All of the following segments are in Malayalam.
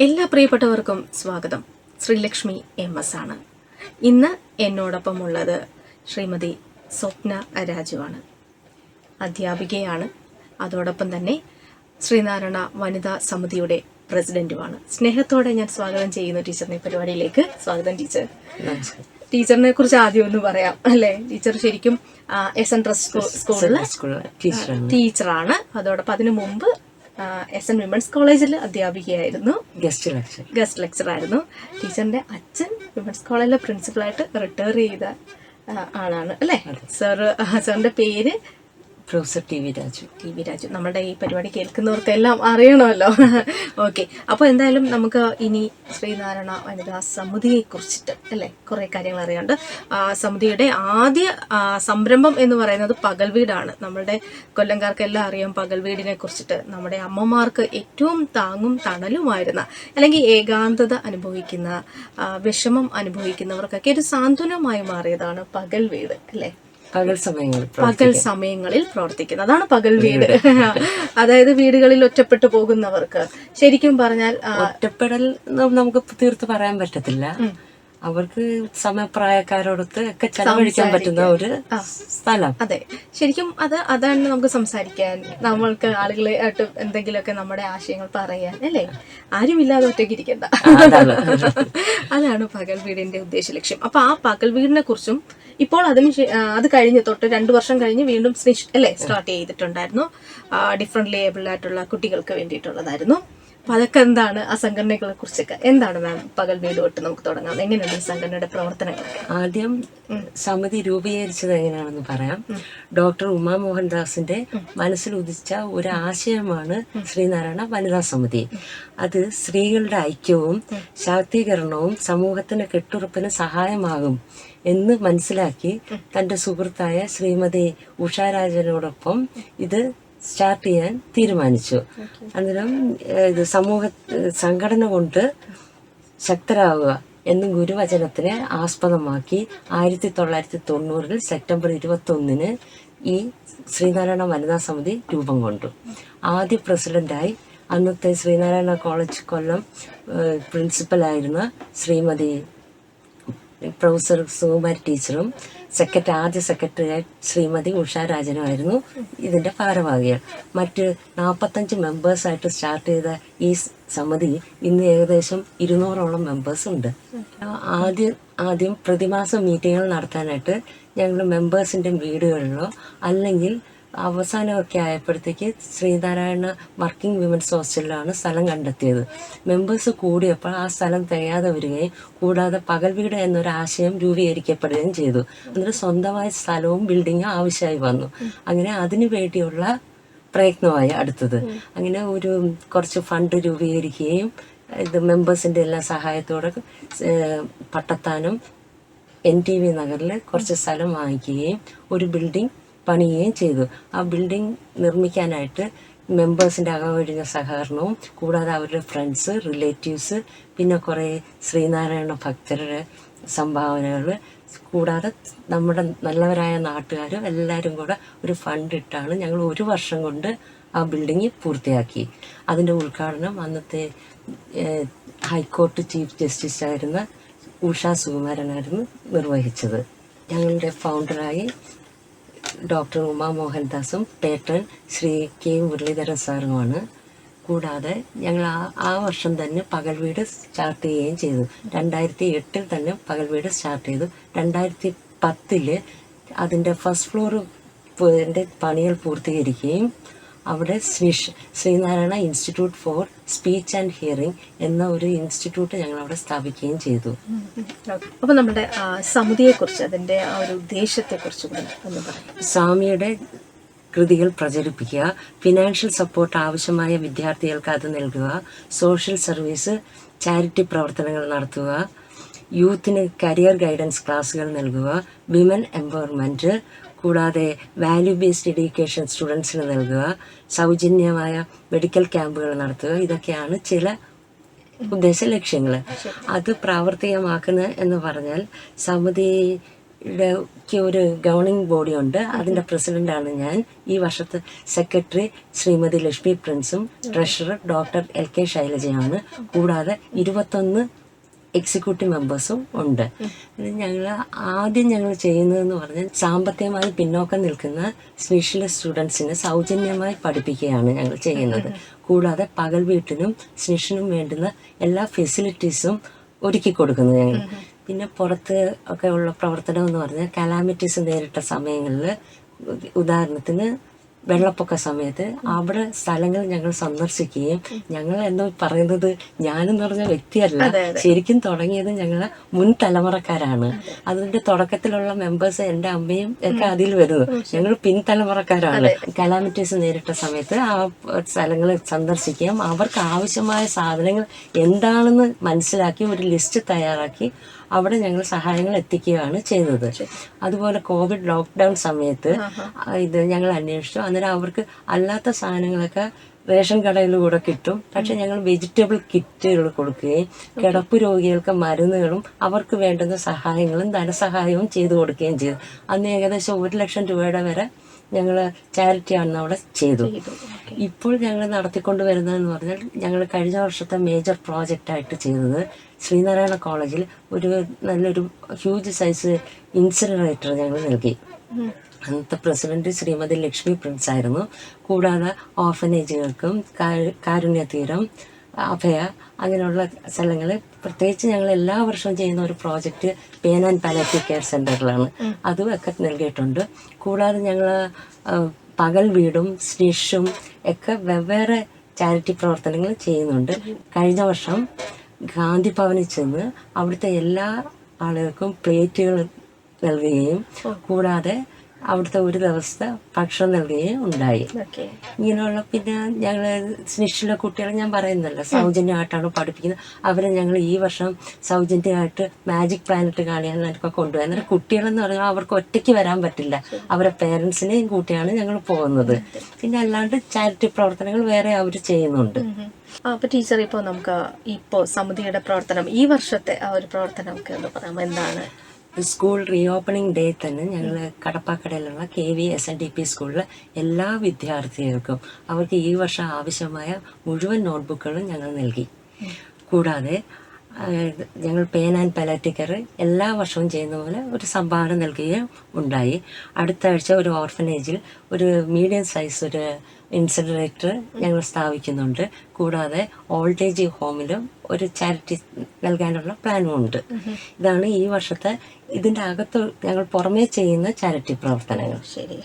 എല്ലാ പ്രിയപ്പെട്ടവർക്കും സ്വാഗതം. ശ്രീലക്ഷ്മി എം എസ് ആണ്. ഇന്ന് എന്നോടൊപ്പം ഉള്ളത് ശ്രീമതി സ്വപ്ന രാജുവാണ് അധ്യാപികയാണ്. അതോടൊപ്പം തന്നെ ശ്രീനാരായണ വനിതാ സമിതിയുടെ പ്രസിഡന്റുമാണ് സ്നേഹത്തോടെ ഞാൻ സ്വാഗതം ചെയ്യുന്നു ടീച്ചറിനെ പരിപാടിയിലേക്ക്. സ്വാഗതം ടീച്ചർ. ടീച്ചറിനെ കുറിച്ച് ആദ്യം ഒന്ന് പറയാം അല്ലെ? ടീച്ചർ ശരിക്കും എസ് എൻ ട്രസ്റ്റ് സ്കൂളിൽ സ്കൂളിലെ ടീച്ചറാണ്. അതോടൊപ്പം അതിനു മുമ്പ് എസ് എൻ വിമൻസ് കോളേജിൽ അധ്യാപികയായിരുന്നു. ഗസ്റ്റ് ലെക്ചർ ഗസ്റ്റ് ലെക്ചർ ആയിരുന്നു. ടീച്ചറിന്റെ അച്ഛൻ വിമൻസ് കോളേജിലെ പ്രിൻസിപ്പളായിട്ട് റിട്ടയർ ചെയ്ത ആളാണ്. അല്ലേ? സാർ സാറിന്റെ പേര് professor T V Raju T V Raju. നമ്മുടെ ഈ പരിപാടി കേൾക്കുന്നവർക്കെല്ലാം അറിയണമല്ലോ. ഓക്കെ അപ്പോൾ എന്തായാലും നമുക്ക് ഇനി ശ്രീനാരായണ വനിതാ സമിതിയെ കുറിച്ചിട്ട് അല്ലേ കുറേ കാര്യങ്ങൾ അറിയാണ്ട് സമിതിയുടെ ആദ്യ സംരംഭം എന്ന് പറയുന്നത് പകൽ വീടാണ്. നമ്മുടെ കൊല്ലംകാർക്കെല്ലാം അറിയാം പകൽ വീടിനെ കുറിച്ചിട്ട്. നമ്മുടെ അമ്മമാർക്ക് ഏറ്റവും താങ്ങും തണലുമായിരുന്ന അല്ലെങ്കിൽ ഏകാന്തത അനുഭവിക്കുന്ന വിഷമം അനുഭവിക്കുന്നവർക്കൊക്കെ ഒരു സാന്ത്വനമായി മാറിയതാണ് പകൽ വീട് അല്ലേ? പകൽ സമയങ്ങളിൽ പകൽ സമയങ്ങളിൽ പ്രവർത്തിക്കുന്നത്. അതാണ് പകൽ വീട്. അതായത് വീടുകളിൽ ഒറ്റപ്പെട്ടു പോകുന്നവർക്ക്. ശരിക്കും പറഞ്ഞാൽ ഒറ്റപ്പെടൽ നമുക്ക് തീർത്ത് പറയാൻ പറ്റത്തില്ല. അവർക്ക് സമയപ്രായക്കാരോടൊത്ത് ഒക്കെ ചെലവഴിക്കാൻ പറ്റുന്ന ഒരു സ്ഥലം. അതെ. ശരിക്കും അത് അതാണ് നമുക്ക് സംസാരിക്കാൻ നമ്മൾക്ക് ആളുകളെ ആയിട്ട് എന്തെങ്കിലുമൊക്കെ നമ്മുടെ ആശയങ്ങൾ പറയാൻ അല്ലേ? ആരുമില്ലാതെ ഒറ്റയ്ക്ക് ഇരിക്കണ്ട. അതാണ്. പകൽ വീടിന്റെ ഉദ്ദേശ ലക്ഷ്യം. അപ്പൊ ആ പകൽ വീടിനെ കുറിച്ചും ഇപ്പോൾ അതിന് അത് കഴിഞ്ഞ് തൊട്ട് രണ്ടു വർഷം കഴിഞ്ഞ് വീണ്ടും അല്ലേ സ്റ്റാർട്ട് ചെയ്തിട്ടുണ്ടായിരുന്നു. ഡിഫറെന്റ് ലേബിൾ ആയിട്ടുള്ള കുട്ടികൾക്ക് വേണ്ടിയിട്ടുള്ളതായിരുന്നു. അപ്പൊ അതൊക്കെ എന്താണ് ആ സംഘടനകളെ കുറിച്ചൊക്കെ? എന്താണ് മാം പകൽ വീട് തൊട്ട് നമുക്ക് തുടങ്ങാം. എങ്ങനെയാണ് ഈ സംഘടനയുടെ പ്രവർത്തനങ്ങൾ ആദ്യം സമിതി രൂപീകരിച്ചത് എങ്ങനെയാണെന്ന് പറയാം. ഡോക്ടർ ഉമാ മോഹൻദാസിന്റെ മനസ്സിൽ ഉദിച്ച ഒരു ആശയമാണ് ശ്രീനാരായണ വനിതാ സമിതി. അത് സ്ത്രീകളുടെ ഐക്യവും ശാക്തീകരണവും സമൂഹത്തിന് കെട്ടുറപ്പിന് സഹായമാകും എന്ന് മനസ്സിലാക്കി തന്റെ സുഹൃത്തായ ശ്രീമതി ഉഷാരാജനോടൊപ്പം ഇത് സ്റ്റാർട്ട് ചെയ്യാൻ തീരുമാനിച്ചു. അന്നേരം ഇത് സമൂഹ സംഘടന കൊണ്ട് ശക്തരാകുക എന്ന ഗുരുവചനത്തിനെ ആസ്പദമാക്കി ആയിരത്തി തൊള്ളായിരത്തി തൊണ്ണൂറിൽ സെപ്റ്റംബർ ഇരുപത്തി ഒന്നിന് ഈ ശ്രീനാരായണ വനിതാ സമിതി രൂപം കൊണ്ടു. ആദ്യ പ്രസിഡന്റായി അന്നത്തെ ശ്രീനാരായണ കോളേജ് കൊല്ലം പ്രിൻസിപ്പലായിരുന്ന ശ്രീമതി പ്രൊഫസർ സുകുമാരി ടീച്ചറും സെക്രട്ടറി ആദ്യ സെക്രട്ടറി ശ്രീമതി ഉഷാരാജനുമായിരുന്നു ഇതിന്റെ ഭാരവാഹികൾ. മറ്റ് നാൽപ്പത്തഞ്ച് മെമ്പേഴ്സായിട്ട് സ്റ്റാർട്ട് ചെയ്ത ഈ സമിതി ഇന്ന് ഏകദേശം ഇരുന്നൂറോളം മെമ്പേഴ്സ് ഉണ്ട്. ആദ്യം ആദ്യം പ്രതിമാസ മീറ്റിങ്ങുകൾ നടത്താനായിട്ട് ഞങ്ങൾ മെമ്പേഴ്സിന്റെ വീടുകളിലോ അല്ലെങ്കിൽ അവസാനമൊക്കെ ആയപ്പോഴത്തേക്ക് ശ്രീനാരായണ വർക്കിംഗ് വിമൻസ് ഹോസ്റ്റലിലാണ് സ്ഥലം കണ്ടെത്തിയത്. മെമ്പേഴ്സ് കൂടിയപ്പോൾ ആ സ്ഥലം തികയാതെ വരികയും കൂടാതെ പകൽ വീട് എന്നൊരു ആശയം രൂപീകരിക്കപ്പെടുകയും ചെയ്തു. എന്നിട്ട് സ്വന്തമായ സ്ഥലവും ബിൽഡിങ്ങും ആവശ്യമായി വന്നു. അങ്ങനെ അതിനു വേണ്ടിയുള്ള പ്രയത്നമായി അടുത്തത്. അങ്ങനെ ഒരു കുറച്ച് ഫണ്ട് രൂപീകരിക്കുകയും ഇത് മെമ്പേഴ്സിന്റെ എല്ലാ സഹായത്തോടെ പട്ടത്താനം എൻ ടി വി നഗറിൽ കുറച്ച് സ്ഥലം വാങ്ങിക്കുകയും ഒരു ബിൽഡിംഗ് പണിയുകയും ചെയ്തു. ആ ബിൽഡിംഗ് നിർമ്മിക്കാനായിട്ട് മെമ്പേഴ്സിന്റെ അകമൊഴിഞ്ഞ സഹകരണവും കൂടാതെ അവരുടെ ഫ്രണ്ട്സ് റിലേറ്റീവ്സ് പിന്നെ കുറേ ശ്രീനാരായണ ഭക്തരുടെ സംഭാവനകൾ കൂടാതെ നമ്മുടെ നല്ലവരായ നാട്ടുകാരും എല്ലാവരും കൂടെ ഒരു ഫണ്ട് ഇട്ടാണ് ഞങ്ങൾ ഒരു വർഷം കൊണ്ട് ആ ബിൽഡിംഗ് പൂർത്തിയാക്കി. അതിന്റെ ഉദ്ഘാടനം അന്നത്തെ ഹൈക്കോർട്ട് ചീഫ് ജസ്റ്റിസ് ആയിരുന്ന ഉഷ സുകുമാരനായിരുന്നു നിർവഹിച്ചത്. ഞങ്ങളുടെ ഫൗണ്ടറായി ഡോക്ടർ ഉമാ മോഹൻദാസും പേട്ടൻ ശ്രീ കെ മുരളീധരൻ സാറുമാണ്. കൂടാതെ ഞങ്ങൾ ആ ആ വർഷം തന്നെ പകൽ വീട് സ്റ്റാർട്ട് ചെയ്യുകയും ചെയ്തു. രണ്ടായിരത്തി എട്ടിൽ തന്നെ പകൽ വീട് സ്റ്റാർട്ട് ചെയ്തു. രണ്ടായിരത്തി പത്തിൽ അതിന്റെ ഫസ്റ്റ് ഫ്ലോർ പണികൾ പൂർത്തീകരിക്കുകയും അവിടെ swish Sreenarayana institute for speech and hearing എന്ന ഒരു ഇൻസ്റ്റിറ്റ്യൂട്ട് ഞങ്ങൾ അവിടെ സ്ഥാപിക്കുകയും ചെയ്തു. അപ്പോൾ നമ്മുടെ ആ, സമിതിയെ കുറിച്ച് അതിന്റെ ആ ഒരു ഉദ്ദേശത്തെ കുറിച്ച് ഒന്ന് പറയാം. സ്വാമിയുടെ കൃതികൾ പ്രചരിപ്പിക്കുക ഫിനാൻഷ്യൽ സപ്പോർട്ട് ആവശ്യമായ വിദ്യാർത്ഥികൾക്ക് അത് നൽകുക സോഷ്യൽ സർവീസ് ചാരിറ്റി പ്രവർത്തനങ്ങൾ നടത്തുക യൂത്തിന് കരിയർ ഗൈഡൻസ് ക്ലാസ്സുകൾ നൽകുക വിമൻ എംപവർമെന്റ് കൂടാതെ വാല്യൂ ബേസ്ഡ് എഡ്യൂക്കേഷൻ സ്റ്റുഡൻസിന് നൽകുക സൗജന്യമായ മെഡിക്കൽ ക്യാമ്പുകൾ നടത്തുക ഇതൊക്കെയാണ് ചില ഉദ്ദേശ ലക്ഷ്യങ്ങൾ അത് പ്രാവർത്തികമാക്കുന്ന എന്ന് പറഞ്ഞാൽ സമിതി ക്ക് ഒരു ഗവർണിംഗ് ബോഡി ഉണ്ട്. അതിന്റെ പ്രസിഡന്റാണ് ഞാൻ. ഈ വർഷത്തെ സെക്രട്ടറി ശ്രീമതി ലക്ഷ്മി പ്രിൻസും ട്രഷറർ ഡോക്ടർ എൽ കെ ശൈലജയാണ്. കൂടാതെ ഇരുപത്തൊന്ന് എക്സിക്യൂട്ടീവ് മെമ്പേഴ്സും ഉണ്ട്. ഞങ്ങൾ ആദ്യം ഞങ്ങൾ ചെയ്യുന്നതെന്ന് പറഞ്ഞാൽ സാമ്പത്തികമായി പിന്നോക്കം നിൽക്കുന്ന സ്പെഷ്യൽ സ്റ്റുഡൻസിനെ സൗജന്യമായി പഠിപ്പിക്കുകയാണ് ഞങ്ങൾ ചെയ്യുന്നത്. കൂടാതെ പകൽ വീട്ടിനും സ്നിഷിനും വേണ്ടുന്ന എല്ലാ ഫെസിലിറ്റീസും ഒരുക്കി കൊടുക്കുന്നു ഞങ്ങൾ പിന്നെ പുറത്ത് ഒക്കെ ഉള്ള പ്രവർത്തനം എന്ന് പറഞ്ഞാൽ കലാമിറ്റീസ് നേരിട്ട സമയങ്ങളിൽ ഉദാഹരണത്തിന് വെള്ളപ്പൊക്ക സമയത്ത് അവിടെ സ്ഥലങ്ങൾ ഞങ്ങൾ സന്ദർശിക്കുകയും ഞങ്ങൾ എന്ന് പറയുന്നത് ഞാനെന്ന് പറഞ്ഞ വ്യക്തിയല്ല. ശരിക്കും തുടങ്ങിയത് ഞങ്ങൾ മുൻ തലമുറക്കാരാണ്. അതിന്റെ തുടക്കത്തിലുള്ള മെമ്പേഴ്സ് എന്റെ അമ്മയും ഒക്കെ അതിൽ വരുന്നു. ഞങ്ങൾ പിൻതലമുറക്കാരാണ് കലാമിറ്റീസ് നേരിട്ട സമയത്ത് ആ സ്ഥലങ്ങൾ സന്ദർശിക്കുകയും അവർക്ക് ആവശ്യമായ സാധനങ്ങൾ എന്താണെന്ന് മനസ്സിലാക്കി ഒരു ലിസ്റ്റ് തയ്യാറാക്കി അവിടെ ഞങ്ങൾ സഹായങ്ങൾ എത്തിക്കുകയാണ് ചെയ്തത്. അതുപോലെ കോവിഡ് ലോക്ക്ഡൗൺ സമയത്ത് ഇത് ഞങ്ങൾ അന്വേഷിച്ചു. അന്നേരം അവർക്ക് അല്ലാത്ത സാധനങ്ങളൊക്കെ റേഷൻ കടയിലൂടെ കിട്ടും. പക്ഷെ ഞങ്ങൾ വെജിറ്റബിൾ കിറ്റുകൾ കൊടുക്കുകയും കിടപ്പ് രോഗികൾക്ക് മരുന്നുകളും അവർക്ക് വേണ്ടുന്ന സഹായങ്ങളും ധനസഹായവും ചെയ്തു കൊടുക്കുകയും ചെയ്തു. അന്ന് ഏകദേശം ഒരു ലക്ഷം രൂപയുടെ വരെ ഞങ്ങൾ ചാരിറ്റിയാണ് അവിടെ ചെയ്തു. ഇപ്പോൾ ഞങ്ങൾ നടത്തിക്കൊണ്ട് വരുന്നതെന്ന് പറഞ്ഞാൽ ഞങ്ങൾ കഴിഞ്ഞ വർഷത്തെ മേജർ പ്രോജക്റ്റ് ആയിട്ട് ചെയ്തത് ശ്രീനാരായണ കോളേജിൽ ഒരു നല്ലൊരു ഹ്യൂജ് സൈസ് ഇൻസിനറേറ്റർ ഞങ്ങൾ നൽകി. അന്നത്തെ പ്രസിഡന്റ് ശ്രീമതി ലക്ഷ്മി പ്രിൻസ് ആയിരുന്നു. കൂടാതെ ഓർഫനേജുകൾക്കും കാ- കാരുണ്യ തീരം അഭയ അങ്ങനെയുള്ള സ്ഥലങ്ങൾ പ്രത്യേകിച്ച് ഞങ്ങൾ എല്ലാ വർഷവും ചെയ്യുന്ന ഒരു പ്രോജക്റ്റ് പേൻ ആൻഡ് പാലറ്റീവ് കെയർ സെന്ററിലാണ് അതും ഒക്കെ നൽകിയിട്ടുണ്ട്. കൂടാതെ ഞങ്ങൾ പകൽ വീടും സ്നിഷും ഒക്കെ വെവ്വേറെ ചാരിറ്റി പ്രവർത്തനങ്ങൾ ചെയ്യുന്നുണ്ട്. കഴിഞ്ഞ വർഷം ഗാന്ധി ഭവനിൽ ചെന്ന് അവിടുത്തെ എല്ലാ ആളുകൾക്കും പ്ലേറ്റുകൾ നൽകുകയും കൂടാതെ അവിടുത്തെ ഒരു ദിവസത്തെ ഭക്ഷണം നൽകുകയും ഉണ്ടായി. ഇങ്ങനെയുള്ള പിന്നെ ഞങ്ങൾ സ്നിഷിലെ കുട്ടികളെ ഞാൻ പറയുന്നല്ലോ സൗജന്യമായിട്ടാണ് പഠിപ്പിക്കുന്നത്. അവരെ ഞങ്ങൾ ഈ വർഷം സൗജന്യമായിട്ട് മാജിക് പ്ലാനറ്റ് കാണിയാനൊക്കെ കൊണ്ടുപോയി. അന്നേരം കുട്ടികളെന്ന് പറഞ്ഞാൽ അവർക്ക് ഒറ്റയ്ക്ക് വരാൻ പറ്റില്ല. അവരെ പേരൻസിനെയും കൂട്ടിയാണ് ഞങ്ങൾ പോകുന്നത്. പിന്നെ അല്ലാണ്ട് ചാരിറ്റി പ്രവർത്തനങ്ങൾ വേറെ അവർ ചെയ്യുന്നുണ്ട്. അപ്പൊ ടീച്ചർ ഇപ്പോ നമുക്ക് ഇപ്പോൾ സമിതിയുടെ പ്രവർത്തനം ഈ വർഷത്തെ ആ ഒരു പ്രവർത്തനം ഒക്കെ ഒന്ന് പറയാം എന്താണ്? സ്കൂൾ റീഓപ്പണിംഗ് ഡേ തന്നെ ഞങ്ങൾ കടപ്പാക്കടയിലുള്ള K V S N D P സ്കൂളിലെ എല്ലാ വിദ്യാർത്ഥികൾക്കും അവർക്ക് ഈ വർഷം ആവശ്യമായ മുഴുവൻ നോട്ട്ബുക്കുകളും ഞങ്ങൾ നൽകി. കൂടാതെ ഞങ്ങൾ പേൻ ആൻഡ് പലാറ്റിക്കർ എല്ലാ വർഷവും ചെയ്യുന്ന പോലെ ഒരു സംഭാവന നൽകുകയും ഉണ്ടായി. അടുത്ത ആഴ്ച ഒരു ഓർഫനേജിൽ ഒരു മീഡിയം സൈസ് ഒരു ഇൻസിഡറേറ്റർ ഞങ്ങൾ സ്ഥാപിക്കുന്നുണ്ട്. കൂടാതെ ഓൾഡ് ഏജ് ഹോമിലും ഒരു ചാരിറ്റി നൽകാനുള്ള പ്ലാനും ഉണ്ട് ഇതാണ് ഈ വർഷത്തെ ഇതിന്റെ അകത്ത് ഞങ്ങൾ പുറമേ ചെയ്യുന്ന ചാരിറ്റി പ്രവർത്തനങ്ങൾ. ശരി.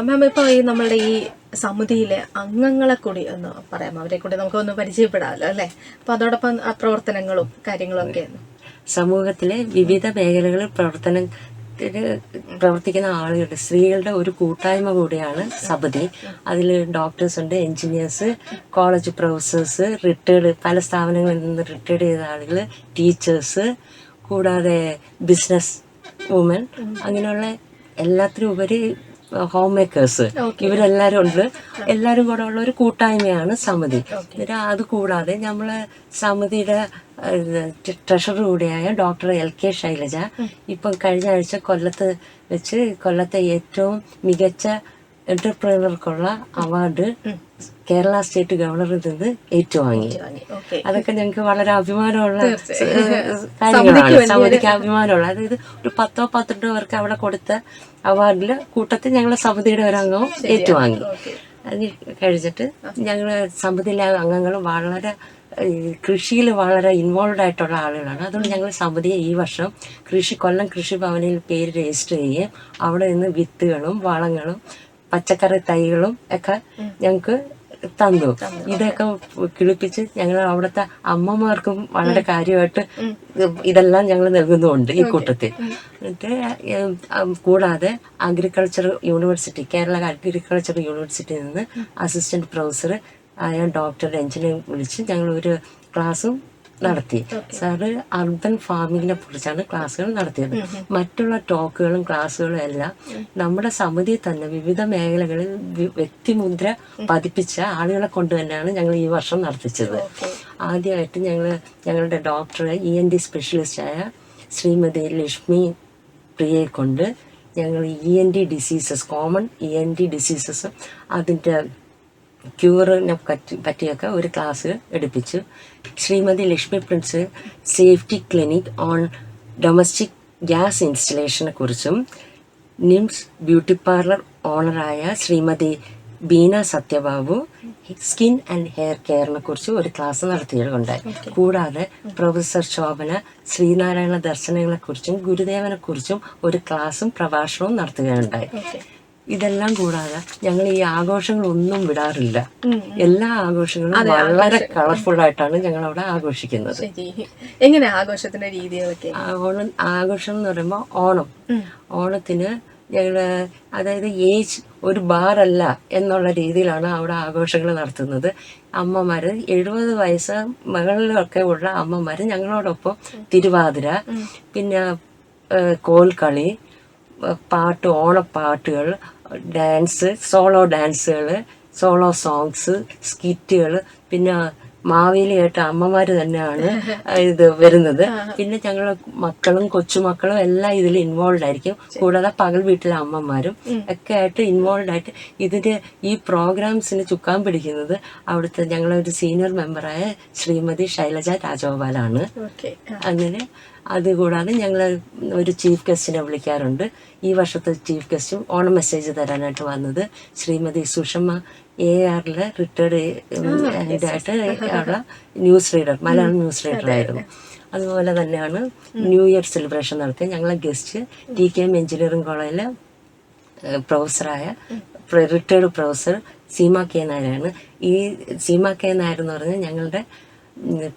മാം ഇപ്പോൾ ഈ നമ്മളുടെ ഈ സമിതിയിലെ അംഗങ്ങളെ കൂടി ഒന്ന് പറയാം. അവരെ കൂടി നമുക്ക് ഒന്ന് പരിചയപ്പെടാമല്ലോ അല്ലേ? അപ്പൊ അതോടൊപ്പം പ്രവർത്തനങ്ങളും കാര്യങ്ങളും ഒക്കെ സമൂഹത്തിലെ വിവിധ മേഖലകളിൽ പ്രവർത്തനം പ്രവർത്തിക്കുന്ന ആളുകളുടെ സ്ത്രീകളുടെ ഒരു കൂട്ടായ്മ കൂടിയാണ് സമിതി. അതിൽ ഡോക്ടേഴ്സ് ഉണ്ട് എഞ്ചിനീയേഴ്സ് കോളേജ് പ്രൊഫസേഴ്സ് റിട്ടയർഡ് പല സ്ഥാപനങ്ങളിൽ നിന്ന് റിട്ടയർഡ് ചെയ്ത ആളുകൾ ടീച്ചേഴ്സ് കൂടാതെ ബിസിനസ് വുമൻ അങ്ങനെയുള്ള എല്ലാത്തിനും ഉപരി ഹോം മേക്കേഴ്സ് ഇവരെല്ലാവരും ഉണ്ട്. എല്ലാവരും കൂടെ ഉള്ള ഒരു കൂട്ടായ്മയാണ് സമിതി. എന്നിട്ട് അത് കൂടാതെ നമ്മൾ സമിതിയുടെ ട്രഷറർ കൂടിയായ ഡോക്ടർ എൽ കെ ശൈലജ ഇപ്പം കഴിഞ്ഞ ആഴ്ച കൊല്ലത്ത് വെച്ച് കൊല്ലത്തെ ഏറ്റവും മികച്ച എന്റർപ്രണർക്കുള്ള അവാർഡ് കേരള സ്റ്റേറ്റ് ഗവർണറിൽ നിന്ന് ഏറ്റുവാങ്ങി. അതൊക്കെ ഞങ്ങൾക്ക് വളരെ അഭിമാനമുള്ള കാര്യങ്ങളാണ്. സമിതിക്ക് അഭിമാനമുള്ള. അതായത് ഒരു പത്തോ പന്ത്രണ്ടോ പേർക്ക് അവിടെ കൊടുത്ത അവാർഡിൽ കൂട്ടത്തിൽ ഞങ്ങളെ സമിതിയുടെ ഒരു അംഗവും ഏറ്റുവാങ്ങി. അത് കഴിച്ചിട്ട് ഞങ്ങൾ സമിതിയിലെ അംഗങ്ങൾ വളരെ കൃഷിയിൽ വളരെ ഇൻവോൾവ് ആയിട്ടുള്ള ആളുകളാണ്. അതുകൊണ്ട് ഞങ്ങൾ സമിതിയെ ഈ വർഷം കൃഷി കൊല്ലം കൃഷി ഭവനിൽ പേര് രജിസ്റ്റർ ചെയ്യുകയും അവിടെ നിന്ന് വിത്തുകളും വളങ്ങളും പച്ചക്കറി തൈകളും ഒക്കെ ഞങ്ങൾക്ക് തന്നു. ഇതൊക്കെ കിളിപ്പിച്ച് ഞങ്ങൾ അവിടുത്തെ അമ്മമാർക്കും വളരെ കാര്യമായിട്ട് ഇതെല്ലാം ഞങ്ങൾ നൽകുന്നുമുണ്ട് ഈ കൂട്ടത്തിൽ. എന്നിട്ട് കൂടാതെ അഗ്രികൾച്ചർ യൂണിവേഴ്സിറ്റി കേരള അഗ്രികൾച്ചർ യൂണിവേഴ്സിറ്റിയിൽ നിന്ന് അസിസ്റ്റന്റ് പ്രൊഫസർ ആയ ഡോക്ടർ രഞ്ജനെ വിളിച്ച് ഞങ്ങൾ ഒരു ക്ലാസ്സും നടത്തി. സാറ് അർബൻ ഫാമിങ്ങിനെ കുറിച്ചാണ് ക്ലാസ്സുകൾ നടത്തിയത്. മറ്റുള്ള ടോക്കുകളും ക്ലാസ്സുകളും എല്ലാം നമ്മുടെ സമിതി തന്നെ വിവിധ മേഖലകളിൽ വ്യക്തിമുദ്ര പതിപ്പിച്ച ആളുകളെ കൊണ്ട് തന്നെയാണ് ഞങ്ങൾ ഈ വർഷം നടത്തിച്ചത്. ആദ്യമായിട്ട് ഞങ്ങൾ ഞങ്ങളുടെ ഡോക്ടർ ഇ എൻ ഡി സ്പെഷ്യലിസ്റ്റായ ശ്രീമതി ലക്ഷ്മി പ്രിയയെ കൊണ്ട് ഞങ്ങൾ E N T diseases common E N T diseases അതിന്റെ ക്യൂറിനെ പറ്റി പറ്റിയൊക്കെ ഒരു class എടുപ്പിച്ചു. Srimathi Lakshmi Prince safety clinic on domestic gas ഇൻസ്റ്റലേഷനെ കുറിച്ചും nymphs beauty parlour ഓണറായ Srimathi Beena Satyababu skin and hair കെയറിനെ കുറിച്ച് ഒരു ക്ലാസ് നടത്തിയിട്ടുണ്ടായി. കൂടാതെ പ്രൊഫസർ ശോഭന ശ്രീനാരായണ ദർശനങ്ങളെ കുറിച്ചും ഗുരുദേവനെ കുറിച്ചും ഒരു ക്ലാസും പ്രഭാഷണവും നടത്തുകയുണ്ടായി. ഇതെല്ലാം കൂടാതെ ഞങ്ങൾ ഈ ആഘോഷങ്ങളൊന്നും വിടാറില്ല. എല്ലാ ആഘോഷങ്ങളും വളരെ കളർഫുൾ ആയിട്ടാണ് ഞങ്ങൾ അവിടെ ആഘോഷിക്കുന്നത് എങ്ങനെ ആഘോഷത്തിന്റെ രീതികളൊക്കെ? ഓണം ആഘോഷം എന്ന് പറയുമ്പോൾ ഓണം. ഓണത്തിന് ഞങ്ങൾ അതായത് ഏജ് ഒരു ബാറല്ല എന്നുള്ള രീതിയിലാണ് അവിടെ ആഘോഷങ്ങൾ നടത്തുന്നത്. അമ്മമാര് എഴുപത് വയസ്സ് മകളിലൊക്കെ ഉള്ള അമ്മമാര് ഞങ്ങളോടൊപ്പം തിരുവാതിര പിന്നെ കോൽക്കളി പാട്ട് ഓണപ്പാട്ടുകൾ ഡാൻസ് സോളോ ഡാൻസുകൾ സോളോ സോങ്സ് സ്കിറ്റുകൾ. പിന്നെ മാവേലിയായിട്ട് അമ്മമാർ തന്നെയാണ് ഇത് വരുന്നത്. പിന്നെ ഞങ്ങൾ മക്കളും കൊച്ചുമക്കളും എല്ലാം ഇതിൽ ഇൻവോൾവ് ആയിരിക്കും. കൂടാതെ പകൽ വീട്ടിലെ അമ്മമാരും ഒക്കെ ആയിട്ട് ഇൻവോൾവ് ആയിട്ട് ഇതിന്റെ ഈ പ്രോഗ്രാംസിന് ചുക്കാൻ പിടിക്കുന്നത് അവിടുത്തെ ഞങ്ങളൊരു സീനിയർ മെമ്പറായ ശ്രീമതി ശൈലജ രാജഗോപാലാണ്. അങ്ങനെ അതുകൂടാതെ ഞങ്ങൾ ഒരു ചീഫ് ഗസ്റ്റിനെ വിളിക്കാറുണ്ട്. ഈ വർഷത്തെ ചീഫ് ഗസ്റ്റും ഓണം മെസ്സേജ് തരാനായിട്ട് വന്നത് ശ്രീമതി സുഷമ എ ആറിലെ റിട്ടയർഡ് ആയിട്ട് അവിടെ news reader Malayalam news reader ആയിരുന്നു. അതുപോലെ തന്നെയാണ് ന്യൂ ഇയർ സെലിബ്രേഷൻ നടത്തിയ ഞങ്ങളെ guest T K M engineering കോളേജിലെ പ്രൊഫസറായ റിട്ടയർഡ് പ്രൊഫസർ സീമ കെ നായരാണ്. ഈ സീമ കെ നായർ എന്ന് പറഞ്ഞാൽ ഞങ്ങളുടെ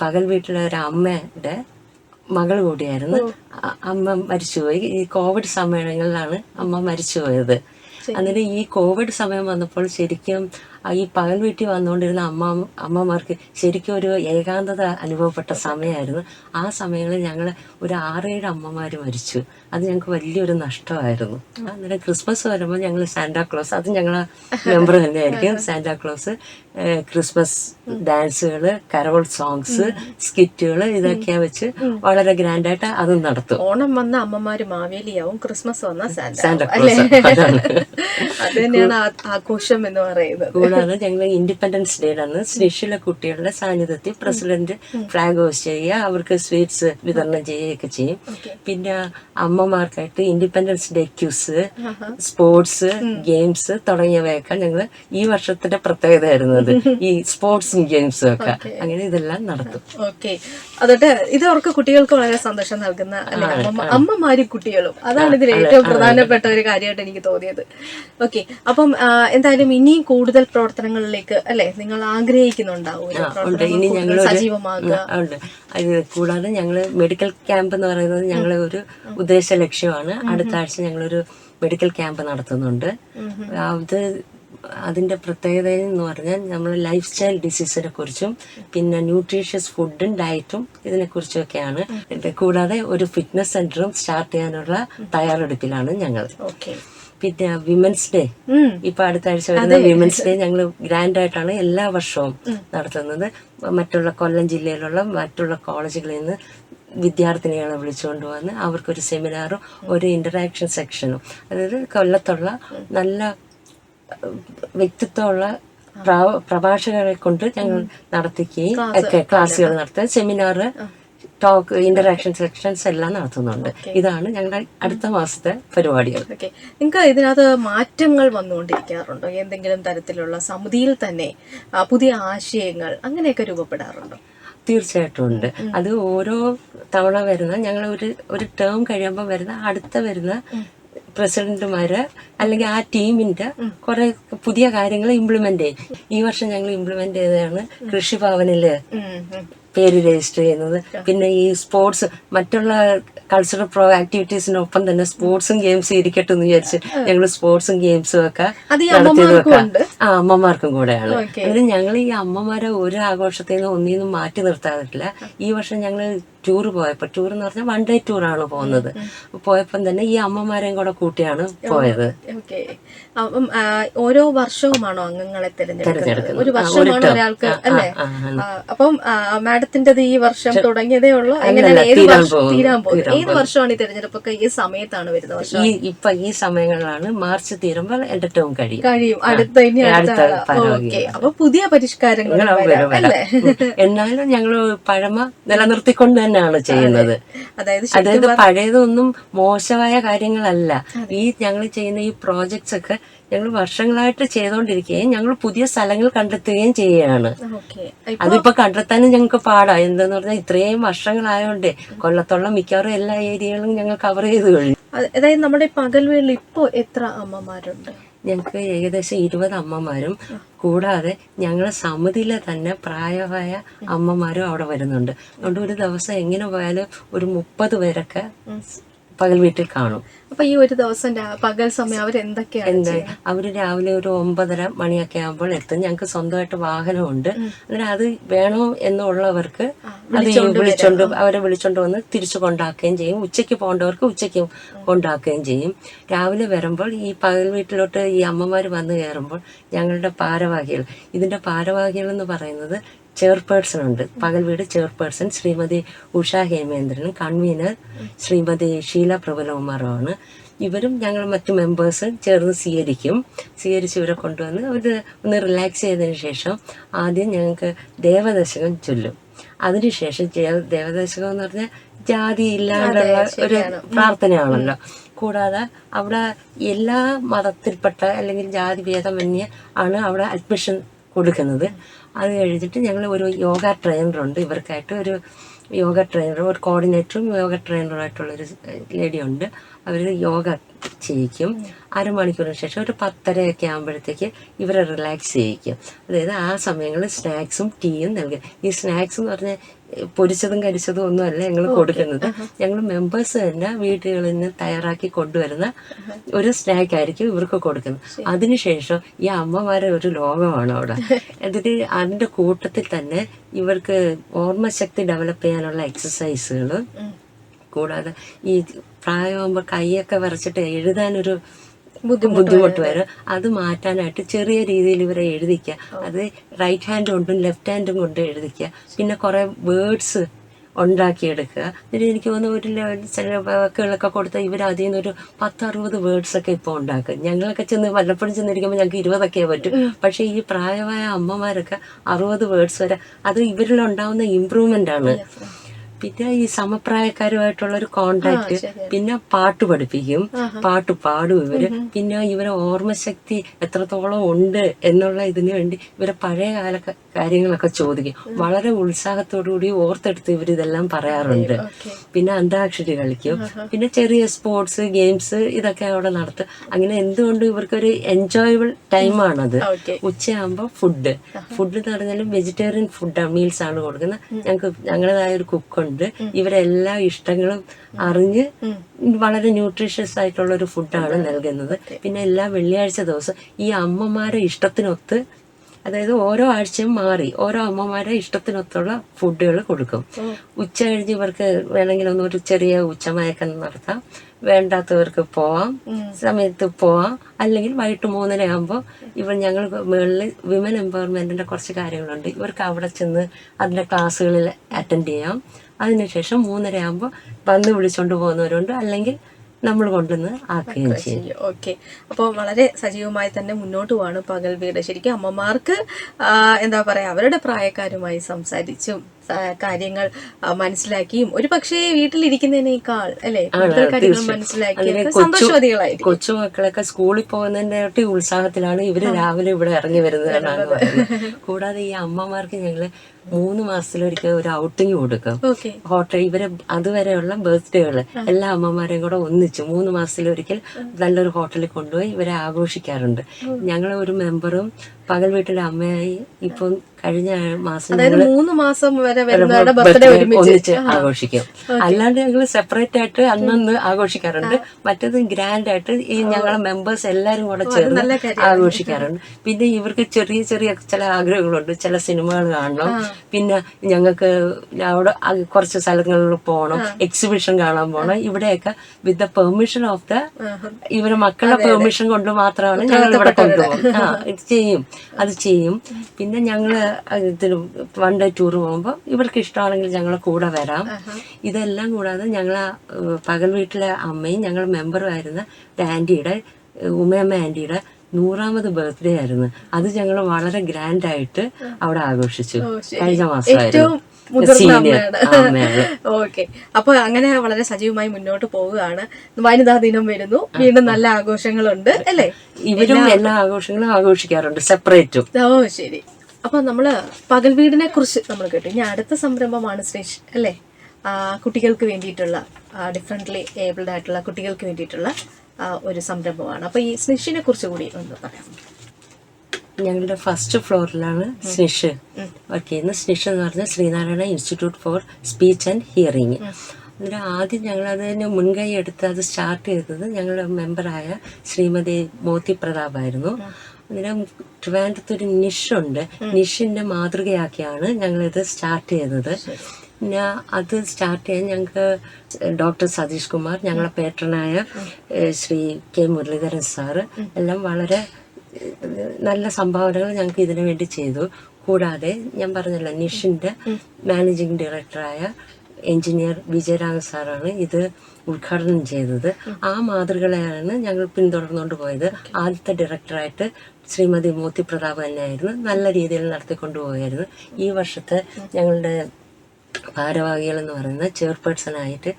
പകൽ വീട്ടിലെ ഒരു അമ്മയുടെ മകൾ കൂടിയായിരുന്നു. അമ്മ മരിച്ചുപോയി. ഈ കോവിഡ് സമയങ്ങളിലാണ് അമ്മ മരിച്ചുപോയത്. അന്നേരം ഈ കോവിഡ് സമയം വന്നപ്പോൾ ശരിക്കും ഈ പകൽ വീട്ടിൽ വന്നുകൊണ്ടിരുന്ന അമ്മ അമ്മമാർക്ക് ശരിക്കും ഒരു ഏകാന്തത അനുഭവപ്പെട്ട സമയമായിരുന്നു. ആ സമയങ്ങളിൽ ഞങ്ങൾ ഒരു ആറേഴ് അമ്മമാർ മരിച്ചു. അത് ഞങ്ങൾക്ക് വലിയൊരു നഷ്ടമായിരുന്നു. അന്നേരം ക്രിസ്മസ് വരുമ്പോൾ ഞങ്ങൾ സാന്റാക്ലോസ് അത് ഞങ്ങളെ മെമ്പർ തന്നെയായിരിക്കും. സാന്റാക്ലോസ് ക്രിസ്മസ് ഡാൻസുകൾ കരോൾ സോങ്സ് സ്കിറ്റുകൾ ഇതൊക്കെയാ വെച്ച് വളരെ ഗ്രാൻഡായിട്ട് അത് നടത്തും. ഓണം വന്ന അമ്മമാര് മാവേലിയാവും ക്രിസ്മസ് വന്ന സാന്റ സാന്റാക്ലോസ് അതന്നെയാണ് അത് തന്നെയാണ് ആഘോഷം എന്ന് പറയുന്നത്. കൂടാതെ ഞങ്ങൾ ഇൻഡിപെൻഡൻസ് ഡേ അന്ന് ശിശുല കുട്ടികളുടെ സാന്നിധ്യത്തിൽ പ്രസിഡന്റ് ഫ്ലാഗ് ഹോസ്റ്റ് ചെയ്യുക അവർക്ക് സ്വീറ്റ്സ് വിതരണം ചെയ്യുകയൊക്കെ ചെയ്യും. പിന്നെ അമ്മമാർക്കായിട്ട് independence day quiz sports games തുടങ്ങിയവയൊക്കെ ഞങ്ങൾ ഈ വർഷത്തിന്റെ പ്രത്യേകതയായിരുന്നത് ഈ സ്പോർട്സും ഗെയിംസും ഒക്കെ. അങ്ങനെ ഇതെല്ലാം നടത്തും. ഓക്കെ. അതോട്ടെ ഇത് അവർക്ക് കുട്ടികൾക്ക് വളരെ സന്തോഷം നൽകുന്ന അമ്മമാരും കുട്ടികളും. അതാണ് ഇതിൽ ഏറ്റവും പ്രധാനപ്പെട്ട ഒരു കാര്യമായിട്ട് എനിക്ക് തോന്നിയത്. ഓക്കെ. അപ്പം എന്തായാലും ഇനിയും കൂടുതൽ പ്രവർത്തനങ്ങളിലേക്ക് അല്ലെ? നിങ്ങൾ ആഗ്രഹിക്കുന്നുണ്ടാവും ഇനി ഞങ്ങൾ സജീവമാകുക കൂടാതെ ഞങ്ങൾ മെഡിക്കൽ ക്യാമ്പ് എന്ന് പറയുന്നത് ഞങ്ങളെ ഒരു ഉദ്ദേശ ലക്ഷ്യമാണ്. അടുത്ത ആഴ്ച ഞങ്ങളൊരു മെഡിക്കൽ ക്യാമ്പ് നടത്തുന്നുണ്ട്. അത് അതിന്റെ പ്രത്യേകത എന്ന് പറഞ്ഞാൽ നമ്മൾ ലൈഫ് സ്റ്റൈൽ ഡിസീസിനെ കുറിച്ചും പിന്നെ ന്യൂട്രീഷ്യസ് ഫുഡും ഡയറ്റും ഇതിനെ കുറിച്ചൊക്കെയാണ് ഇത് കൂടാതെ ഒരു ഫിറ്റ്നസ് സെന്ററും സ്റ്റാർട്ട് ചെയ്യാനുള്ള തയ്യാറെടുപ്പിലാണ് ഞങ്ങൾ. പിന്നെ വിമൻസ് ഡേ. ഇപ്പൊ അടുത്ത ആഴ്ച വരുന്ന വിമൻസ് ഡേ ഞങ്ങൾ ഗ്രാൻഡ് ആയിട്ടാണ് എല്ലാ വർഷവും നടത്തുന്നത്. മറ്റുള്ള കൊല്ലം ജില്ലയിലുള്ള മറ്റുള്ള കോളേജുകളിൽ നിന്ന് വിദ്യാർത്ഥിനികളെ വിളിച്ചുകൊണ്ട് വന്ന് അവർക്കൊരു സെമിനാറും ഒരു ഇന്ററാക്ഷൻ സെക്ഷനും അതായത് കൊല്ലത്തുള്ള നല്ല വ്യക്തിത്വമുള്ള പ്രഭാഷകരെ കൊണ്ട് ഞങ്ങൾ നടത്തിക്കുകയും ഒക്കെ ക്ലാസ്സുകൾ നടത്തുക സെമിനാർ ടോക്ക് ഇന്ററാക്ഷൻ സെക്ഷൻസ് എല്ലാം നടത്തുന്നുണ്ട്. ഇതാണ് ഞങ്ങളുടെ അടുത്ത മാസത്തെ പരിപാടികൾ. നിങ്ങൾക്ക് ഇതിനകത്ത് മാറ്റങ്ങൾ വന്നുകൊണ്ടിരിക്കാറുണ്ടോ? എന്തെങ്കിലും തരത്തിലുള്ള സമിതിയിൽ തന്നെ പുതിയ ആശയങ്ങൾ അങ്ങനെയൊക്കെ രൂപപ്പെടാറുണ്ടോ? തീർച്ചയായിട്ടും ഉണ്ട്. അത് ഓരോ തവണ വരുന്ന ഞങ്ങൾ ഒരു ഒരു ടേം കഴിയുമ്പോൾ വരുന്ന അടുത്ത വരുന്ന പ്രസിഡന്റുമാര് അല്ലെങ്കിൽ ആ ടീമിന്റെ കുറെ പുതിയ കാര്യങ്ങൾ ഇംപ്ലിമെന്റ് ചെയ്യും. ഈ വർഷം ഞങ്ങൾ ഇംപ്ലിമെന്റ് ചെയ്തതാണ് കൃഷിഭവനിൽ. പേര് രജിസ്റ്റർ ചെയ്യുന്നത്. പിന്നെ ഈ സ്പോർട്സ് മറ്റുള്ള കൾച്ചറൽ പ്രോ ആക്ടിവിറ്റീസിനൊപ്പം തന്നെ സ്പോർട്സും ഗെയിംസും ഇരിക്കട്ടെ എന്ന് വിചാരിച്ച് ഞങ്ങൾ സ്പോർട്സും ഗെയിംസും ഒക്കെ. ആ അമ്മമാർക്കും കൂടെയാണ്. അതിന് ഞങ്ങൾ ഈ അമ്മമാരെ ഒരു ആഘോഷത്തിൽ നിന്ന് ഒന്നിന്നും മാറ്റി നിർത്താറില്ല ഈ വർഷം ഞങ്ങൾ ടൂർ പോയപ്പോൾ ടൂർ എന്ന് പറഞ്ഞാൽ വൺ ഡേ ടൂർ ആണ് പോകുന്നത്. പോയപ്പം തന്നെ ഈ അമ്മമാരെയും കൂടെ കൂട്ടിയാണ് പോയത്. ഓരോ വർഷവുമാണോ അംഗങ്ങളെ തിരഞ്ഞെടുക്കുന്നത്. ഒരു വർഷമാണ്. ഒരാൾക്ക് അല്ലേ. അപ്പം മാഡം ഈ വർഷം തുടങ്ങിയതേ ഉള്ളൂ. എങ്ങനെയാണ് ഏത് തീരാൻ വർഷമാണ് ഈ തിരഞ്ഞെടുപ്പൊക്കെ ഈ സമയത്താണ് വരുന്നത് വർഷം. ഈ ഇപ്പൊ ഈ സമയങ്ങളിലാണ് മാർച്ച് തീരുമ്പോൾ എന്റെ ടേം കഴിയും. കഴിയും അടുത്ത ഇനി അടുത്ത അടുത്ത ഓക്കെ. അപ്പൊ പുതിയ പരിഷ്കാരങ്ങൾ അല്ലേ? എന്നാലും ഞങ്ങൾ പഴമ നിലനിർത്തിക്കൊണ്ട് തന്നെയാണ് ചെയ്യുന്നത്. അതായത് അതായത് പഴയതൊന്നും മോശമായ കാര്യങ്ങളല്ല. ഈ ഞങ്ങൾ ചെയ്യുന്ന ഈ പ്രോജക്ട്സ് ഒക്കെ ഞങ്ങൾ വർഷങ്ങളായിട്ട് ചെയ്തുകൊണ്ടിരിക്കുകയും ഞങ്ങൾ പുതിയ സ്ഥലങ്ങൾ കണ്ടെത്തുകയും ചെയ്യുകയാണ്. അതിപ്പോ കണ്ടെത്താനും ഞങ്ങൾക്ക് പാടാ. എന്തെന്ന് പറഞ്ഞാൽ ഇത്രയും വർഷങ്ങളായോണ്ട് കൊല്ലത്തുള്ള മിക്കവാറും എല്ലാ ഏരിയകളും ഞങ്ങൾ കവർ ചെയ്ത് കഴിഞ്ഞു. അതായത് നമ്മുടെ പകൽ ഇപ്പോ എത്ര അമ്മമാരുണ്ട്? ഞങ്ങൾക്ക് ഏകദേശം ഇരുപത് അമ്മമാരും. കൂടാതെ ഞങ്ങളെ സമിതിയിലെ തന്നെ പ്രായമായ അമ്മമാരും അവിടെ വരുന്നുണ്ട്. അതുകൊണ്ട് ഒരു ദിവസം എങ്ങനെ പോയാലും ഒരു മുപ്പത് പേരൊക്കെ പകൽ വീട്ടിൽ കാണും. അപ്പൊ ഈ ഒരു ദിവസം പകൽ സമയം അവർ എന്തൊക്കെയാണ് അവർ രാവിലെ ഒരു ഒമ്പതര മണിയൊക്കെ ആകുമ്പോൾ എത്തും. ഞങ്ങൾക്ക് സ്വന്തമായിട്ട് വാഹനമുണ്ട്. അങ്ങനെ അത് വേണോ എന്നുള്ളവർക്ക് അത് വിളിച്ചോണ്ട് അവരെ വിളിച്ചോണ്ട് വന്ന് തിരിച്ചു കൊണ്ടാക്കുകയും ചെയ്യും. ഉച്ചയ്ക്ക് പോകേണ്ടവർക്ക് ഉച്ചയ്ക്ക് കൊണ്ടാക്കുകയും ചെയ്യും. രാവിലെ വരുമ്പോൾ ഈ പകൽ വീട്ടിലോട്ട് ഈ അമ്മമാർ വന്ന് കയറുമ്പോൾ ഞങ്ങളുടെ ഭാരവാഹികൾ ഇതിന്റെ ഭാരവാഹികൾ എന്ന് പറയുന്നത് ചെയർപേഴ്സൺ ഉണ്ട്. പകൽ വീട് ചെയർപേഴ്സൺ ശ്രീമതി ഉഷ ഹേമേന്ദ്രനും കൺവീനർ ശ്രീമതി ഷീല പ്രബലകുമാറുമാണ്. ഇവരും ഞങ്ങൾ മറ്റ് മെമ്പേഴ്സും ചേർന്ന് സ്വീകരിക്കും. സ്വീകരിച്ച് ഇവരെ കൊണ്ടുവന്ന് അവർ ഒന്ന് റിലാക്സ് ചെയ്തതിന് ശേഷം ആദ്യം ഞങ്ങൾക്ക് ദേവദശകം ചൊല്ലും. അതിനുശേഷം ദേവദശകം എന്ന് പറഞ്ഞാൽ ജാതി ഇല്ലാണ്ടുള്ള ഒരു പ്രാർത്ഥനയാണല്ലോ. കൂടാതെ അവിടെ എല്ലാ മതത്തിൽപ്പെട്ട അല്ലെങ്കിൽ ജാതി ഭേദമന്യേ ആണ് അവിടെ അഡ്മിഷൻ കൊടുക്കുന്നത്. അത് കഴിഞ്ഞിട്ട് ഞങ്ങൾ ഒരു യോഗ ട്രെയിനറുണ്ട് ഇവർക്കായിട്ട് ഒരു യോഗ ട്രെയിനർ ഒരു കോർഡിനേറ്ററും യോഗ ട്രെയിനറുമായിട്ടുള്ളൊരു ലേഡി ഉണ്ട്. അവർ യോഗ ചെയ്യിക്കും. അരമണിക്കൂറിന് ശേഷം ഒരു പത്തരയൊക്കെ ആകുമ്പോഴത്തേക്ക് ഇവരെ റിലാക്സ് ചെയ്യിക്കും. അതായത് ആ സമയങ്ങളിൽ സ്നാക്സും ടീയും നൽകുക. ഈ സ്നാക്സ് എന്ന് പറഞ്ഞാൽ പൊരിച്ചതും കരിച്ചതും ഒന്നുമല്ല ഞങ്ങൾ കൊടുക്കുന്നത്. ഞങ്ങൾ മെമ്പേഴ്സ് തന്നെ വീടുകളിൽ നിന്ന് തയ്യാറാക്കി കൊണ്ടുവരുന്ന ഒരു സ്നാക്ക് ആയിരിക്കും ഇവർക്ക് കൊടുക്കുന്നത്. അതിനുശേഷം ഈ അമ്മമാരെ ഒരു ലോകമാണ് അവിടെ. എന്നിട്ട് അതിന്റെ കൂട്ടത്തിൽ തന്നെ ഇവർക്ക് ഓർമ്മശക്തി ഡെവലപ്പ് ചെയ്യാനുള്ള എക്സസൈസുകൾ കൂടാതെ ഈ പ്രായമാകുമ്പോൾ കൈയൊക്കെ വരച്ചിട്ട് എഴുതാനൊരു ബുദ്ധിമുട്ട് വരും. അത് മാറ്റാനായിട്ട് ചെറിയ രീതിയിൽ ഇവരെ എഴുതിക്കുക അത് റൈറ്റ് ഹാൻഡ് കൊണ്ടും ലെഫ്റ്റ് ഹാൻഡും കൊണ്ട് എഴുതിക്കുക പിന്നെ കുറെ വേർഡ്സ് ഉണ്ടാക്കിയെടുക്കുക. എന്നിട്ട് എനിക്ക് തോന്നുന്നു ഒരു ചില വാക്കുകളൊക്കെ കൊടുത്താൽ ഇവർ അതിൽ നിന്നൊരു പത്തറുപത് വേർഡ്സ് ഒക്കെ ഇപ്പോൾ ഉണ്ടാക്കും. ഞങ്ങളൊക്കെ ചെന്ന് വല്ലപ്പോഴും ചെന്നിരിക്കുമ്പോൾ ഞങ്ങൾക്ക് ഇരുപതൊക്കെ പറ്റും. പക്ഷേ ഈ പ്രായമായ അമ്മമാരൊക്കെ അറുപത് വേർഡ്സ് വരെ അത് ഇവരിലുണ്ടാവുന്ന ഇമ്പ്രൂവ്മെന്റ് ആണ്. പിന്നെ ഈ സമപ്രായക്കാരുമായിട്ടുള്ള ഒരു കോണ്ടാക്ട് പിന്നെ പാട്ട് പഠിപ്പിക്കും. പാട്ട് പാടും ഇവർ. പിന്നെ ഇവരെ ഓർമ്മശക്തി എത്രത്തോളം ഉണ്ട് എന്നുള്ള ഇതിനു വേണ്ടി ഇവരെ പഴയ കാല കാര്യങ്ങളൊക്കെ ചോദിക്കും. വളരെ ഉത്സാഹത്തോടുകൂടി ഓർത്തെടുത്ത് ഇവർ ഇതെല്ലാം പറയാറുണ്ട്. പിന്നെ അന്താക്ഷരി കളിക്കും. പിന്നെ ചെറിയ സ്പോർട്സ് ഗെയിംസ് ഇതൊക്കെ അവിടെ നടത്തും. അങ്ങനെ എന്തുകൊണ്ടും ഇവർക്കൊരു എൻജോയബിൾ ടൈമാണത് ഉച്ചയാകുമ്പോൾ ഫുഡ് ഫുഡ് എന്ന് പറഞ്ഞാലും വെജിറ്റേറിയൻ ഫുഡാണ് മീൽസ് ആണ് കൊടുക്കുന്നത്. ഞങ്ങൾക്ക് ഞങ്ങളുടേതായ ഒരു കുക്കുണ്ട് ഇവരെല്ലാ ഇഷ്ടങ്ങളും അറിഞ്ഞ് വളരെ ന്യൂട്രീഷ്യസ് ആയിട്ടുള്ള ഒരു ഫുഡാണ് നൽകുന്നത്. പിന്നെ എല്ലാ വെള്ളിയാഴ്ച ദിവസം ഈ അമ്മമാരെ ഇഷ്ടത്തിനൊത്ത് അതായത് ഓരോ ആഴ്ചയും മാറി ഓരോ അമ്മമാരെ ഇഷ്ടത്തിനൊത്തുള്ള ഫുഡുകൾ കൊടുക്കും. ഉച്ച കഴിഞ്ഞ് ഇവർക്ക് വേണമെങ്കിൽ ഒന്ന് ഒരു ചെറിയ ഉച്ചമയക്കം നടത്താം. വേണ്ടാത്തവർക്ക് പോവാം. സമയത്ത് പോവാം. അല്ലെങ്കിൽ വൈകിട്ട് മൂന്നര ആകുമ്പോൾ ഇവർ ഞങ്ങൾ മുകളിൽ വിമൻ എംപവർമെന്റിന്റെ കുറച്ച് കാര്യങ്ങളുണ്ട്. ഇവർക്ക് അവിടെ ചെന്ന് അതിന്റെ ക്ലാസ്സുകളിൽ അറ്റൻഡ് ചെയ്യാം. അതിനുശേഷം മൂന്നര ആകുമ്പോൾ വന്ന് വിളിച്ചോണ്ട് പോകുന്നവരുണ്ട്. അല്ലെങ്കിൽ നമ്മൾ കൊണ്ടുവന്ന് ആക്കുകയും ചെയ്യും. ഓക്കെ അപ്പോൾ വളരെ സജീവമായി തന്നെ മുന്നോട്ട് പോവാണ് പകൽ വീട്. ശരിക്കും അമ്മമാർക്ക് എന്താ പറയാ അവരുടെ പ്രായക്കാരുമായി സംസാരിച്ചും കാര്യങ്ങൾ മനസ്സിലാക്കിയും ഒരു പക്ഷേ വീട്ടിലിരിക്കുന്നതിനേക്കാൾ അല്ലെ? കൂടുതൽ കാര്യങ്ങൾ മനസ്സിലാക്കിയൊക്കെ സന്തോഷവതികളായിരിക്കും. കൊച്ചു മക്കളൊക്കെ സ്കൂളിൽ പോകുന്നതിന്റെ ഉത്സാഹത്തിലാണ് ഇവർ രാവിലെ ഇവിടെ ഇറങ്ങി വരുന്നത് കൂടാതെ ഈ അമ്മമാർക്ക് ഞങ്ങൾ മൂന്ന് മാസത്തിലൊരിക്കൽ ഒരു ഔട്ടിങ് കൊടുക്കും. ഹോട്ടൽ ഇവരെ അതുവരെയുള്ള ബർത്ത്ഡേകൾ എല്ലാ അമ്മമാരെയും കൂടെ ഒന്നിച്ചു മൂന്ന് മാസത്തിലൊരിക്കൽ നല്ലൊരു ഹോട്ടലിൽ കൊണ്ടുപോയി ഇവരെ ആഘോഷിക്കാറുണ്ട്. ഞങ്ങളെ ഒരു മെമ്പറും പകൽ വീട്ടിലെ അമ്മയായി ഇപ്പം കഴിഞ്ഞ മാസം മൂന്ന് മാസം വരെ വരുന്നവരുടെ ബർത്ത്ഡേ ഒരുമിച്ച് ഒന്നിച്ച് ആഘോഷിക്കും. അല്ലാണ്ട് ഞങ്ങൾ സെപ്പറേറ്റ് ആയിട്ട് അന്നന്ന് ആഘോഷിക്കാറുണ്ട്. മറ്റേത് ഗ്രാൻഡ് ആയിട്ട് ഈ ഞങ്ങളെ മെമ്പേഴ്സ് എല്ലാരും കൂടെ ചേർന്ന്. ആഘോഷിക്കാറുണ്ട്. പിന്നെ ഇവർക്ക് ചെറിയ ചെറിയ ചില ആഗ്രഹങ്ങളുണ്ട്. ചില സിനിമകൾ കാണണം. പിന്നെ ഞങ്ങൾക്ക് അവിടെ കുറച്ച് സ്ഥലങ്ങളിൽ പോകണം എക്സിബിഷൻ കാണാൻ പോകണം ഇവിടെയൊക്കെ with the permission of the ഇവരെ മക്കളുടെ പെർമിഷൻ കൊണ്ട് മാത്രമാണ് ഞങ്ങൾ ഇവിടെ കൊണ്ടുപോകും ഇത് ചെയ്യും. അത് ചെയ്യും. പിന്നെ ഞങ്ങൾ ഇതിന് വൺ ഡേ ടൂർ പോകുമ്പോൾ ഇവർക്ക് ഇഷ്ടമാണെങ്കിൽ ഞങ്ങൾ കൂടെ വരാം. ഇതെല്ലാം കൂടാതെ ഞങ്ങൾ പകൽ വീട്ടിലെ അമ്മയും ഞങ്ങൾ മെമ്പറുമായിരുന്ന ആന്റിയുടെ ഉമയമ്മ ആന്റിയുടെ നൂറാമത് ബർത്ത്ഡേ ആയിരുന്നു. അത് ഞങ്ങൾ വളരെ ഗ്രാൻഡായിട്ട് അവിടെ ആഘോഷിച്ചു. കഴിഞ്ഞ മാസമായിരുന്നു. മുതിർന്ന അമ്മയാണ്. ഓക്കെ. അപ്പൊ അങ്ങനെ വളരെ സജീവമായി മുന്നോട്ട് പോവുകയാണ്. വനിതാ ദിനം വരുന്നു. വീണ്ടും നല്ല ആഘോഷങ്ങളുണ്ട് അല്ലേ? ഇവരും എല്ലാ ആഘോഷങ്ങളും ആഘോഷിക്കാറുണ്ട് സെപ്പറേറ്റും. ഓ ശരി. അപ്പൊ നമ്മൾ പകൽ വീടിനെ കുറിച്ച് നമ്മൾ കേട്ടു. ഇനി അടുത്ത സംരംഭമാണ് സ്നേഷ് അല്ലേ? കുട്ടികൾക്ക് വേണ്ടിയിട്ടുള്ള ഡിഫറെന്റ്ലി ഏബിൾഡ് ആയിട്ടുള്ള കുട്ടികൾക്ക് വേണ്ടിയിട്ടുള്ള ഒരു സംരംഭമാണ്. അപ്പൊ ഈ സ്നിഷിനെ കുറിച്ച് കൂടി ഒന്ന് പറയാം. ഞങ്ങളുടെ ഫസ്റ്റ് ഫ്ലോറിലാണ് സ്നിഷ്. വർക്ക് ചെയ്യുന്നത് സ്നിഷ് എന്ന് പറഞ്ഞാൽ Sree Narayana institute for speech and hearing അതിന് ആദ്യം ഞങ്ങൾ അതിന് മുൻകൈ എടുത്ത് അത് സ്റ്റാർട്ട് ചെയ്തത് ഞങ്ങളുടെ മെമ്പറായ ശ്രീമതി മോത്തി പ്രതാപായിരുന്നു അന്നേരം ട്രിവാൻഡ്രത്ത് ഒരു നിഷുണ്ട് നിഷിന്റെ മാതൃകയാക്കിയാണ് ഞങ്ങളിത് സ്റ്റാർട്ട് ചെയ്തത്. പിന്നെ അത് സ്റ്റാർട്ട് ചെയ്യാൻ ഞങ്ങൾക്ക് ഡോക്ടർ സതീഷ് കുമാർ ഞങ്ങളുടെ പേട്ടനായ ശ്രീ കെ മുരളീധരൻ സാറ് എല്ലാം വളരെ നല്ല സംഭാവനകൾ ഞങ്ങൾക്ക് ഇതിനു വേണ്ടി ചെയ്തു. കൂടാതെ ഞാൻ പറഞ്ഞല്ലോ നിഷിന്റെ മാനേജിംഗ് ഡയറക്ടറായ എഞ്ചിനീയർ വിജയരാഘവ സാറാണ് ഇത് ഉദ്ഘാടനം ചെയ്തത്. ആ മാതൃകളെയാണ് ഞങ്ങൾ പിന്തുടർന്നുകൊണ്ട് പോയത്. ആദ്യത്തെ ഡയറക്ടറായിട്ട് ശ്രീമതി മോത്തി പ്രതാപ് തന്നെയായിരുന്നു. നല്ല രീതിയിൽ നടത്തിക്കൊണ്ടു പോയായിരുന്നു ഈ വർഷത്തെ ഞങ്ങളുടെ ഭാരവാഹികൾ എന്ന് പറയുന്ന ചെയർപേഴ്സൺ ആയിട്ട്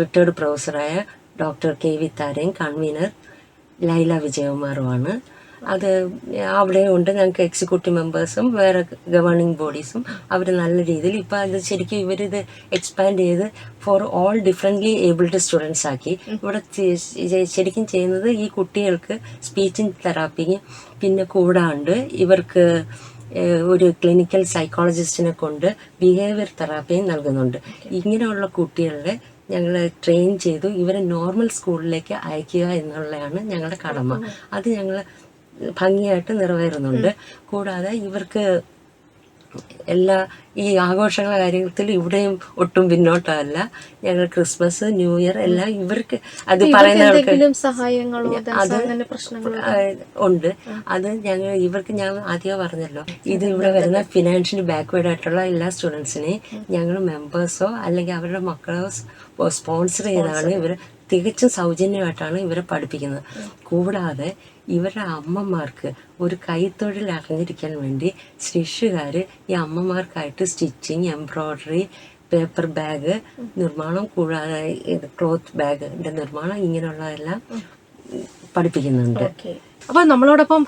റിട്ടയർഡ് പ്രൊഫസറായ ഡോക്ടർ കെ വി താരയും കൺവീനർ ലൈല വിജയകുമാറുമാണ് അത് അവിടെ ഉണ്ട് ഞങ്ങൾക്ക് എക്സിക്യൂട്ടീവ് മെമ്പേഴ്സും വേറെ ഗവേണിംഗ് ബോഡീസും അവർ നല്ല രീതിയിൽ ഇപ്പം അത് ശരിക്കും ഇവരിത് എക്സ്പാൻഡ് ചെയ്ത് for all differently abled students ആക്കി. ഇവിടെ ശരിക്കും ചെയ്യുന്നത് ഈ കുട്ടികൾക്ക് സ്പീച്ചിങ് തെറാപ്പി പിന്നെ കൂടാണ്ട് ഇവർക്ക് ഒരു ക്ലിനിക്കൽ സൈക്കോളജിസ്റ്റിനെ കൊണ്ട് ബിഹേവിയർ തെറാപ്പിയും നൽകുന്നുണ്ട്. ഇങ്ങനെയുള്ള കുട്ടികളെ ഞങ്ങൾ ട്രെയിൻ ചെയ്തു. ഇവരെ നോർമൽ സ്കൂളിലേക്ക് അയക്കുക എന്നുള്ളതാണ് ഞങ്ങളുടെ കടമ. അത് ഞങ്ങൾ ഭംഗിയായിട്ട് നിറവേറുന്നുണ്ട്. കൂടാതെ ഇവർക്ക് എല്ലാ ഈ ആഘോഷങ്ങളെ കാര്യത്തിൽ ഇവിടെയും ഒട്ടും പിന്നോട്ടമല്ല ഞങ്ങൾ ക്രിസ്മസ് ന്യൂ ഇയർ എല്ലാം ഇവർക്ക് അത് പറയുന്ന ഉണ്ട്? അത് ഞങ്ങൾ ഇവർക്ക് ഞാൻ ആദ്യം പറഞ്ഞല്ലോ. ഇത് ഇവിടെ വരുന്ന ഫിനാൻഷ്യലി ബാക്ക്വേർഡ് ആയിട്ടുള്ള എല്ലാ സ്റ്റുഡൻസിനെയും ഞങ്ങൾ മെമ്പേഴ്സോ അല്ലെങ്കിൽ അവരുടെ മക്കളോ സ്പോൺസർ ചെയ്താണ് ഇവർ തികച്ചും സൗജന്യമായിട്ടാണ് ഇവരെ പഠിപ്പിക്കുന്നത്. കൂടാതെ ഇവരുടെ അമ്മമാർക്ക് ഒരു കൈത്തൊഴിൽ അറിഞ്ഞിരിക്കാൻ വേണ്ടി ശിശുകാർ ഈ അമ്മമാർക്കായിട്ട് സ്റ്റിച്ചിങ് എംബ്രോയ്ഡറി പേപ്പർ ബാഗ് നിർമ്മാണം കൂടാതെ ക്ലോത്ത് ബാഗിന്റെ നിർമ്മാണം ഇങ്ങനെയുള്ളതെല്ലാം പഠിപ്പിക്കുന്നുണ്ട്. ഓക്കെ അപ്പൊ നമ്മളോടൊപ്പം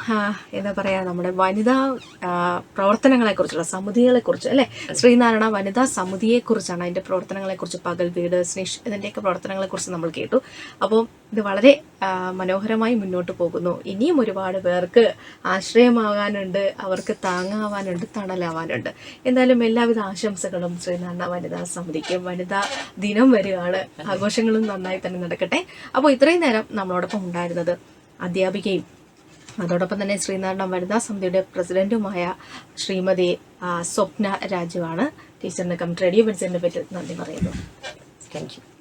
എന്താ പറയാ നമ്മുടെ വനിതാ പ്രവർത്തനങ്ങളെ കുറിച്ചുള്ള അല്ലേ? ശ്രീനാരായണ വനിതാ സമിതിയെ കുറിച്ചാണ് അതിന്റെ പ്രവർത്തനങ്ങളെ കുറിച്ച് പകൽ വീട് സ്നേഷ് ഇതിന്റെയൊക്കെ പ്രവർത്തനങ്ങളെക്കുറിച്ച് നമ്മൾ കേട്ടു. അപ്പോൾ ഇത് വളരെ മനോഹരമായി മുന്നോട്ട് പോകുന്നു. ഇനിയും ഒരുപാട് പേർക്ക് ആശ്രയമാകാനുണ്ട് അവർക്ക് താങ്ങാവാനുണ്ട് തണലാവാനുണ്ട്. എന്തായാലും എല്ലാവിധ ആശംസകളും ശ്രീനാരായണ വനിതാ സമിതിക്ക്. വനിതാ ദിനം വരികയാണ് ആഘോഷങ്ങളും നന്നായി തന്നെ നടക്കട്ടെ. അപ്പോൾ ഇത്രയും നേരം നമ്മളോടൊപ്പം ഉണ്ടായിരുന്നത് അധ്യാപികയും അതോടൊപ്പം തന്നെ ശ്രീനാരായണ വനിതാ സമിതിയുടെ പ്രസിഡന്റുമായ ശ്രീമതി സ്വപ്ന രാജുവാണ്. ടീച്ചറിന് കം റേഡിയോ ബെൻസിനെ പറ്റി നന്ദി പറയുന്നു. Thank you